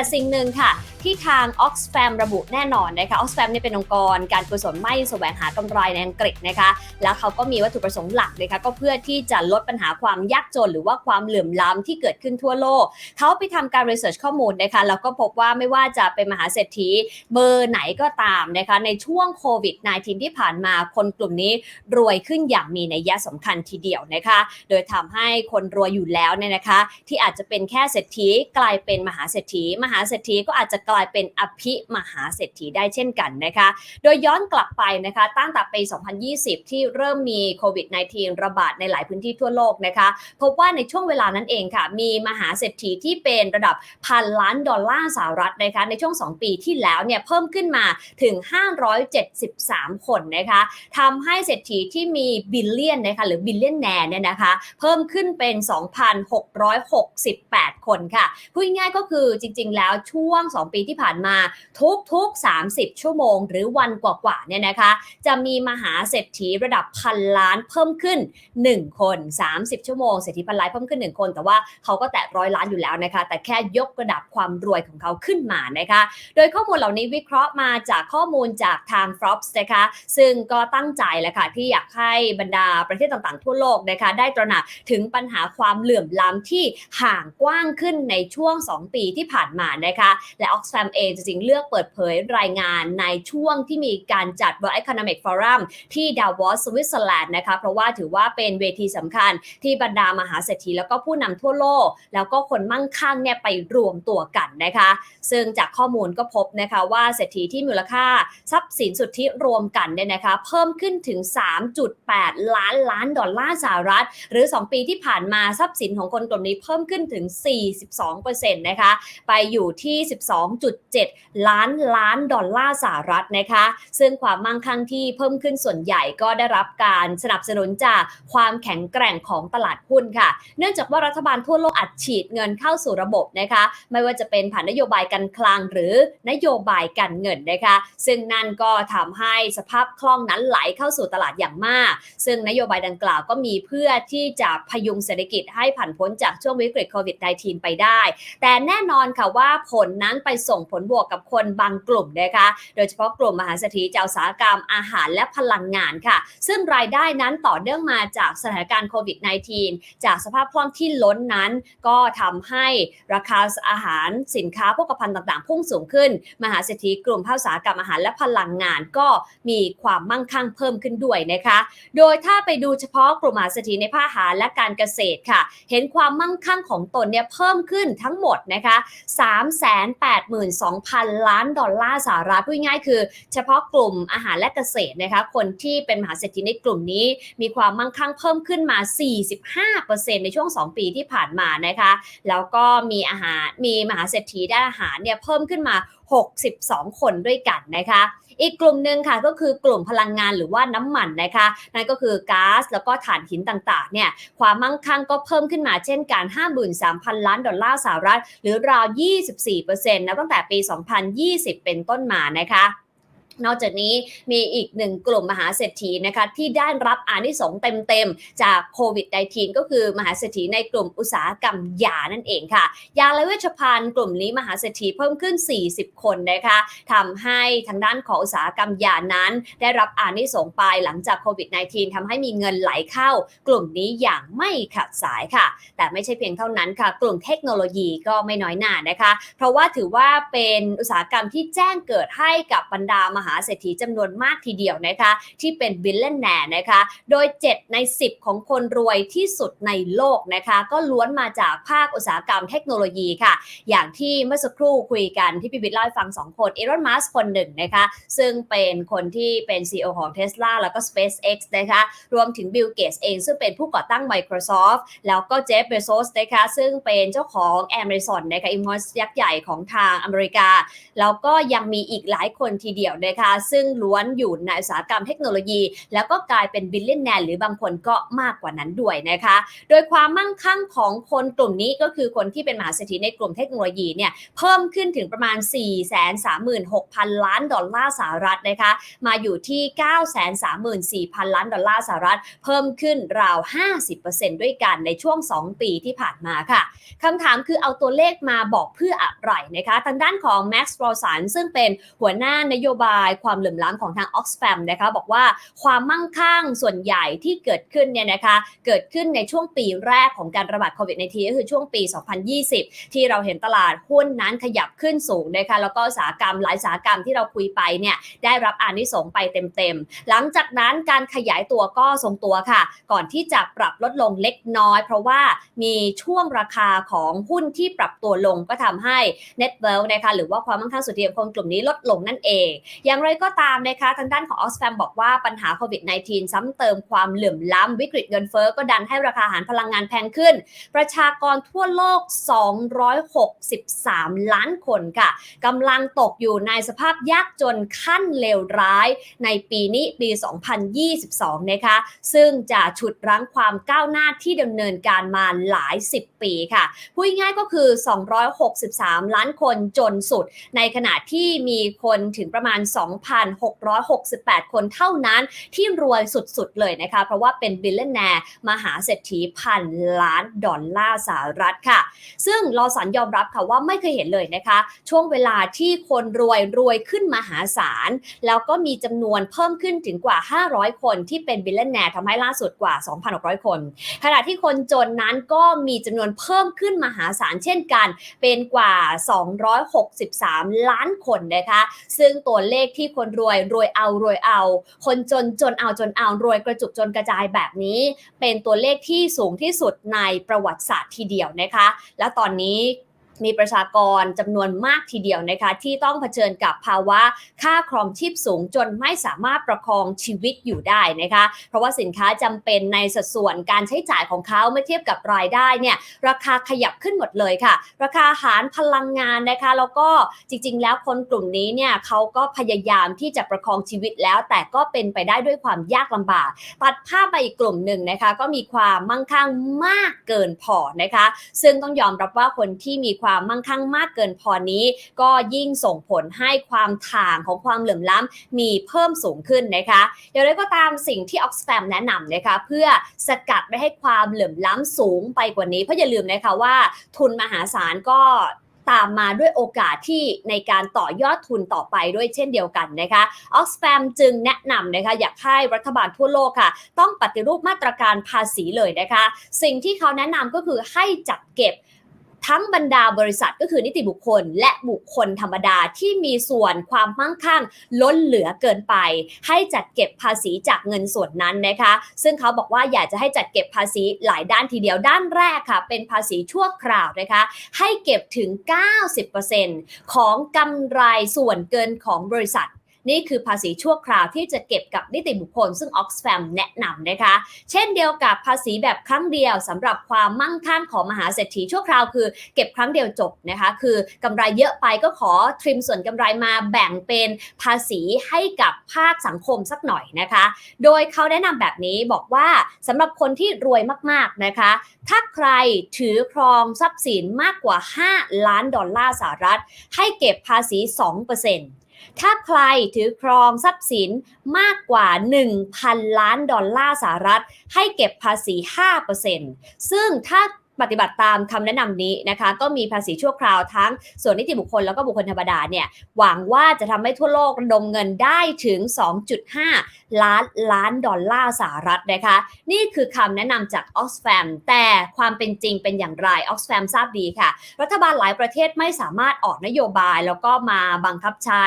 แต่สิ่งหนึ่งค่ะที่ทาง Oxfam ระบุแน่นอนนะคะ Oxfam เนี่ยเป็นองค์กรการกุศลไม่แสวงหากำไรในอังกฤษนะคะ แล้วเขาก็มีวัตถุประสงค์หลักนะคะก็เพื่อที่จะลดปัญหาความยากจน หรือว่าความเหลื่อมล้ำที่เกิดขึ้นทั่วโลก เขาไปทำการรีเสิร์ชข้อมูลนะคะแล้วก็พบว่าไม่ว่าจะเป็นมหาเศรษฐีเบอร์ไหนก็ตามนะคะในช่วงโควิด -19 ที่ผ่านมาคนกลุ่มนี้รวยขึ้นอย่างมีนัยยะสำคัญทีเดียวนะคะ โดยทำให้คนรวยอยู่แล้วเนี่ยนะคะ ที่อาจจะเป็นแค่เศรษฐีกลายเป็นมหาเศรษฐี มหาเศรษฐีก็อาจจะกลายเป็นอภิมหาเศรษฐีได้เช่นกันนะคะ โดยย้อนกลับไปนะคะตั้งแต่ปี 2020 ที่เริ่มมีโควิด -19 ระบาดในหลายพื้นที่ทั่วโลกนะคะ พบว่าในช่วงเวลานั้นเองค่ะ มีมหาเศรษฐีที่เป็นระดับพันล้านดอลลาร์สหรัฐนะคะในช่วง 2 ปีที่แล้วเนี่ยเพิ่มขึ้นมาถึง 573 คนนะคะทำให้เศรษฐีที่มีบิลเลียนนะคะหรือบิลเลียนแนร์เนี่ยนะคะเพิ่มขึ้นเป็น 2,668 คนค่ะพูดง่ายก็คือจริง ๆ แล้วช่วง 2 ปีที่ผ่านมาทุกๆ 30 ชั่วโมง หรือวันกว่าๆเนี่ยนะคะ จะมีมหาเศรษฐีระดับพันล้านเพิ่มขึ้น 1 คน 30 ชั่วโมงเศรษฐีพันล้านเพิ่มขึ้น 1 คน แต่ว่าเขาก็แตะร้อยล้านอยู่แล้วนะคะ แต่แค่ยกระดับความรวยของเขาขึ้นมานะคะ โดยข้อมูลเหล่านี้วิเคราะห์มาจากข้อมูลจากทาง f r o b s นะคะ ซึ่งก็ตั้งใจแหละค่ะที่อยากให้บรรดาประเทศต่างๆ ทั่วโลกนะคะ ได้ตระหนักถึงปัญหาความเหลื่อมล้ำที่ห่างกว้างขึ้นในช่วง 2 ปีที่ผ่านมานะคะ และ Oxfam เองจริงๆ เลือกเปิดเผยรายงานในช่วงที่มีการจัด World Economic Forum ที่ดาวอสสวิตเซอร์แลนด์นะคะเพราะว่าถือว่าเป็นเวทีสำคัญที่บรรดามหาเศรษฐีแล้วก็ผู้นำทั่วโลก แล้วก็คนมั่งคั่งเนี่ยไปรวมตัวกันนะคะ ซึ่งจากข้อมูลก็พบนะคะว่าเศรษฐีที่มูลค่าทรัพย์สินสุทธิรวมกันเนี่ยนะคะเพิ่มขึ้นถึง 3.8 ล้านล้านดอลลาร์สหรัฐ หรือ 2 ปีที่ผ่านมาทรัพย์สินของคนกลุ่มนี้เพิ่มขึ้นถึง 42%นะคะไปอยู่ที่2.7 ล้านล้านดอลลาร์สหรัฐนะคะ ซึ่งความมั่งคั่งที่เพิ่มขึ้นส่วนใหญ่ก็ได้รับการสนับสนุนจากความแข็งแกร่งของตลาดหุ้นค่ะ เนื่องจากว่ารัฐบาลทั่วโลกอัดฉีดเงินเข้าสู่ระบบนะคะ ไม่ว่าจะเป็นผ่านนโยบายการคลังหรือนโยบายการเงินนะคะ ซึ่งนั่นก็ทำให้สภาพคล่องนั้นไหลเข้าสู่ตลาดอย่างมาก ซึ่งนโยบายดังกล่าวก็มีเพื่อที่จะพยุงเศรษฐกิจให้ผ่านพ้นจากช่วงวิกฤตโควิด -19 ไปได้ แต่แน่นอนค่ะว่าผลนั้นไปส่งผลบวกกับคนบางกลุ่มนะคะ โดยเฉพาะกลุ่มมหาเศรษฐีเจ้าสาหกรรมอาหารและพลังงานค่ะ ซึ่งรายได้นั้นต่อเนื่องมาจากสถานการณ์โควิด -19 จากสภาพคล่องที่ล้นนั้น ก็ทำให้ราคาอาหารสินค้าโภคภัณฑ์ต่างๆ พุ่งสูงขึ้น มหาเศรษฐีกลุ่มภาคอุตสาหกรรมอาหารและพลังงานก็มีความมั่งคั่งเพิ่มขึ้นด้วยนะคะ โดยถ้าไปดูเฉพาะกลุ่มมหาเศรษฐีในภาคอาหารและการเกษตรค่ะ เห็นความมั่งคั่งของตนเนี่ยเพิ่มขึ้นทั้งหมดนะคะ382,000 ล้านดอลลาร์สหรัฐพูดง่ายๆคือ เฉพาะกลุ่มอาหารและเกษตรนะคะคนที่เป็นมหาเศรษฐีในกลุ่มนี้ มีความมั่งคั่งเพิ่มขึ้นมา 45%ในช่วง 2 ปีที่ผ่านมานะคะแล้วก็มีอาหารมีมหาเศรษฐีด้านอาหารเนี่ยเพิ่มขึ้นมา 62 คนด้วยกันนะคะอีกกลุ่มหนึ่งค่ะก็คือกลุ่มพลังงานหรือว่าน้ำมันนะคะนั่นก็คือก๊าซแล้วก็ถ่านหินต่างๆเนี่ยความมั่งคั่งก็เพิ่มขึ้นมาเช่นกัน 53,000 ล้านดอลลาร์สหรัฐ หรือราว 24%นะตั้งแต่ปี 2020 เป็นต้นมานะคะ นอกจากนี้มีอีกหนึ่งกลุ่มมหาเศรษฐีนะคะที่ได้รับอานิสงส์เต็มๆ จากโควิด -19 ก็คือมหาเศรษฐีในกลุ่มอุตสาหกรรมยานั่นเองค่ะ ยาและเวชภัณฑ์กลุ่มนี้มหาเศรษฐีเพิ่มขึ้น 40 คนนะคะทำให้ทางด้านของอุตสาหกรรมยานั้น ได้รับอานิสงส์ไปหลังจากโควิด -19 ทำให้มีเงินไหลเข้า กลุ่มนี้อย่างไม่ขาดสายค่ะ แต่ไม่ใช่เพียงเท่านั้นค่ะ กลุ่มเทคโนโลยีก็ไม่น้อยหน้านะคะ เพราะว่าถือว่าเป็นอุตสาหกรรมที่แจ้งเกิดให้กับบรรดามหาเศรษฐีจำนวนมากทีเดียวนะคะ ที่เป็นบิลเลนแนร์นะคะ โดย 7 ใน 10 ของคนรวยที่สุดในโลกนะคะ ก็ล้วนมาจากภาคอุตสาหกรรมเทคโนโลยีค่ะ อย่างที่เมื่อสักครู่คุยกันที่พี่บิ๊กเล่าให้ฟัง 2 คนอีรอนมัสคนหนึ่งนะคะ ซึ่งเป็นคนที่เป็น CEO ของ Tesla แล้วก็ SpaceX นะคะ รวมถึงบิลเกตเอง ซึ่งเป็นผู้ก่อตั้ง Microsoft แล้วก็เจฟเบโซสนะคะซึ่งเป็นเจ้าของ Amazon นะคะอิมมอสยักษ์ใหญ่ของทางอเมริกา แล้วก็ยังมีอีกหลายคนทีเดียวนะคะนะคะ ซึ่งล้วนอยู่ในอุตสาหกรรมเทคโนโลยี แล้วก็กลายเป็นบิลเลียนแนร์หรือบางคนก็มากกว่านั้นด้วยนะคะ โดยความมั่งคั่งของคนกลุ่มนี้ก็คือคนที่เป็นมหาเศรษฐีในกลุ่มเทคโนโลยีเนี่ยเพิ่มขึ้นถึงประมาณ 436,000 ล้านดอลลาร์สหรัฐนะคะมาอยู่ที่ 934,000 ล้านดอลลาร์สหรัฐ เพิ่มขึ้นราว 50%ด้วยกันในช่วง 2 ปีที่ผ่านมาค่ะคำถามคือเอาตัวเลขมาบอกเพื่ออะไรนะคะ ทางด้านของ Max r o s a n ซึ่งเป็นหัวหน้านโยบายความเหลื่อมล้ำของทาง Oxfam นะคะบอกว่าความมั่งคั่งส่วนใหญ่ที่เกิดขึ้นเนี่ยนะคะเกิดขึ้นในช่วงปีแรกของการระบาดโควิด -19 ก็คือช่วงปี 2020 ที่เราเห็นตลาดหุ้นนั้นขยับขึ้นสูงนะคะแล้วก็สาหกรรมหลายสาหกรรมที่เราคุยไปเนี่ยได้รับอานิสงไปเต็มๆ หลังจากนั้นการขยายตัวก็ทรงตัวค่ะ ก่อนที่จะปรับลดลงเล็กน้อย เพราะว่ามีช่วงราคาของหุ้นที่ปรับตัวลงก็ทำให้ net wealth นะคะหรือว่าความมั่งคั่งสุทธิของคนกลุ่มนี้ลดลงนั่นเองอย่างไรก็ตามนะคะทางด้านของ Oxfam บอกว่าปัญหาโควิด -19 ซ้ำเติมความเหลื่อมล้ำวิกฤตเงินเฟ้อก็ดันให้ราคาอาหารพลังงานแพงขึ้น ประชากรทั่วโลก 263 ล้านคนค่ะกำลังตกอยู่ในสภาพยากจนขั้นเลวร้ายในปีนี้ปี 2022 นะคะ ซึ่งจะฉุดรั้งความก้าวหน้าที่ดำเนินการมาหลาย 10 ปีค่ะพูดง่ายก็คือ 263 ล้านคนจนสุด ในขณะที่มีคนถึงประมาณ2,668 คนเท่านั้นที่รวยสุดๆเลยนะคะ เพราะว่าเป็นบิลเลนแนร์มหาเศรษฐีพันล้านดอลลาร์สหรัฐค่ะ ซึ่งลอสันยอมรับค่ะว่าไม่เคยเห็นเลยนะคะ ช่วงเวลาที่คนรวยรวยขึ้นมหาศาล แล้วก็มีจำนวนเพิ่มขึ้นถึงกว่า 500 คนที่เป็นบิลเลนแนร์ทำให้ล่าสุดกว่า 2,600 คน ขณะที่คนจนนั้นก็มีจำนวนเพิ่มขึ้นมหาศาลเช่นกัน เป็นกว่า 263 ล้านคนนะคะ ซึ่งตัวเลขที่คนรวยรวยเอารวยเอา คนจนจนเอาจนเอารวยกระจุกจนกระจายแบบนี้ เป็นตัวเลขที่สูงที่สุดในประวัติศาสตร์ทีเดียวนะคะ และตอนนี้ มีประชากรจำนวนมากทีเดียวนะคะที่ต้องเผชิญกับภาวะค่าครองชีพสูงจนไม่สามารถประคองชีวิตอยู่ได้นะคะเพราะว่าสินค้าจำเป็นในสัดส่วนการใช้จ่ายของเขาเมื่อเทียบกับรายได้เนี่ยราคาขยับขึ้นหมดเลยค่ะ ราคาอาหารพลังงานนะคะแล้วก็จริง ๆ แล้วคนกลุ่มนี้เนี่ยเขาก็พยายามที่จะประคองชีวิตแล้ว แต่ก็เป็นไปได้ด้วยความยากลำบาก ตัดภาพไปอีกกลุ่มหนึ่งนะคะก็มีความมั่งคั่งมากเกินพอนะคะ ซึ่งต้องยอมรับว่าคนที่มีความมั่งคั่งมากเกินพอนี้ ก็ยิ่งส่งผลให้ความถ่างของความเหลื่อมล้ำมีเพิ่มสูงขึ้นนะคะอย่างไรก็ตามสิ่งที่ Oxfam แนะนำนะคะเพื่อสกัดไม่ให้ความเหลื่อมล้ำสูงไปกว่านี้เพราะอย่าลืมนะคะว่าทุนมหาศาลก็ตามมาด้วยโอกาสที่ในการต่อยอดทุนต่อไปด้วยเช่นเดียวกันนะคะ Oxfam จึงแนะนำนะคะอยากให้รัฐบาลทั่วโลกค่ะ ต้องปฏิรูปมาตรการภาษีเลยนะคะ สิ่งที่เขาแนะนำก็คือให้จัดเก็บ ทั้งบรรดาบริษัทก็คือนิติบุคคล และบุคคลธรรมดาที่มีส่วนความมั่งคั่งล้นเหลือเกินไป ให้จัดเก็บภาษีจากเงินส่วนนั้นนะคะ ซึ่งเขาบอกว่าอยากจะให้จัดเก็บภาษีหลายด้านทีเดียวด้านแรกค่ะ เป็นภาษีชั่วคราวนะคะ ให้เก็บถึง 90%ของกำไรส่วนเกินของบริษัท นี่คือภาษีชั่วคราวที่จะเก็บกับนิติบุคคล ซึ่ง Oxfam แนะนำนะคะ เช่นเดียวกับภาษีแบบครั้งเดียวสำหรับความมั่งคั่งของมหาเศรษฐีชั่วคราวคือเก็บครั้งเดียวจบนะคะ คือกำไรเยอะไปก็ขอทริมส่วนกำไรมาแบ่งเป็นภาษีให้กับภาคสังคมสักหน่อยนะคะ โดยเขาแนะนำแบบนี้บอกว่าสำหรับคนที่รวยมากๆนะคะ ถ้าใครถือครองทรัพย์สินมากกว่า 5 ล้านดอลลาร์สหรัฐ ให้เก็บภาษี 2% ถ้าใครถือครองทรัพย์สินมากกว่า 1,000 ล้านดอลลาร์สหรัฐ ให้เก็บภาษี 5%ซึ่งถ้า ปฏิบัติตามคำแนะนำนี้นะคะ ก็มีภาษีชั่วคราวทั้งส่วนนิติบุคคลแล้วก็บุคคลธรรมดาเนี่ยหวังว่าจะทำให้ทั่วโลกระดมเงินได้ถึง 2.5 ล้านล้านดอลลาร์สหรัฐนะคะ นี่คือคำแนะนำจาก Oxfam แต่ความเป็นจริงเป็นอย่างไร Oxfam ทราบดีค่ะ รัฐบาลหลายประเทศไม่สามารถออกนโยบายแล้วก็มาบังคับใช้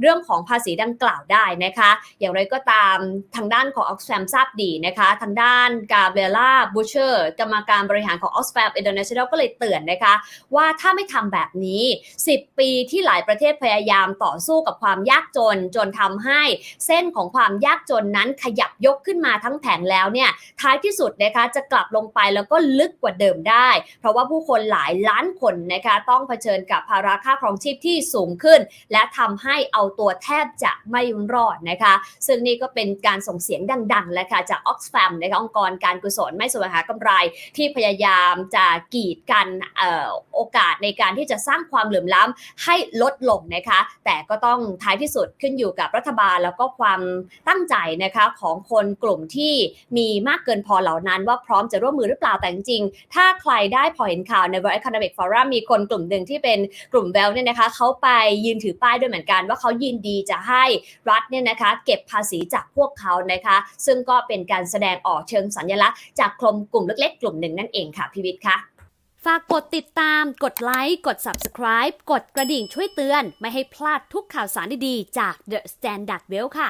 เรื่องของภาษีดังกล่าวได้นะคะ อย่างไรก็ตามทางด้านของ Oxfam ทราบดีนะคะ ทางด้านกาเบล่าบูเชอร์กรรมการบริหารของ Oxfam International ก็เลยเตือนนะคะ ว่าถ้าไม่ทำแบบนี้ 10 ปีที่หลายประเทศพยายามต่อสู้กับความยากจน จนทำให้เส้นของความยากจนนั้นขยับยกขึ้นมาทั้งแผงแล้วเนี่ยท้ายที่สุดนะคะจะกลับลงไปแล้วก็ลึกกว่าเดิมได้ เพราะว่าผู้คนหลายล้านคนนะคะต้องเผชิญกับภาระค่าครองชีพที่สูงขึ้น และทำให้เอาตัวแทบจะไม่รอดนะคะ ซึ่งนี่ก็เป็นการส่งเสียงดังๆ และค่ะจาก Oxfam นะคะองค์กรการกุศลไม่สวงหากำไรที่พยายามจะกีดกันออโอกาสในการที่จะสร้างความเหลื่อมล้ำให้ลดลงนะคะ แต่ก็ต้องท้ายที่สุดขึ้นอยู่กับรัฐบาลแล้วก็ความตั้งใจนะคะของคนกลุ่มที่มีมากเกินพอเหล่านั้น ว่าพร้อมจะร่วมมือหรือเปล่าแต่จริงๆถ้าใครได้พอเห็นข่าวใน World Economic Forum มีคนกลุ่มหนึ่งที่เป็นกลุ่มแวลเนี่ยนะคะเขาไปยืนถือป้ายด้วยเหมือนกัน ว่าเขายินดีจะให้รัฐเนี่ยนะคะ เก็บภาษีจากพวกเขานะคะ ซึ่งก็เป็นการแสดงออกเชิงสัญลักษณ์จากกลุ่มกลุ่มเล็กๆ กลุ่มหนึ่งนั่นเองค่ะพิวิตค่ะ ฝากกดติดตาม กดไลค์ กด Subscribe กดกระดิ่งช่วยเตือน ไม่ให้พลาดทุกข่าวสารดีๆ จาก The Standard Well ค่ะ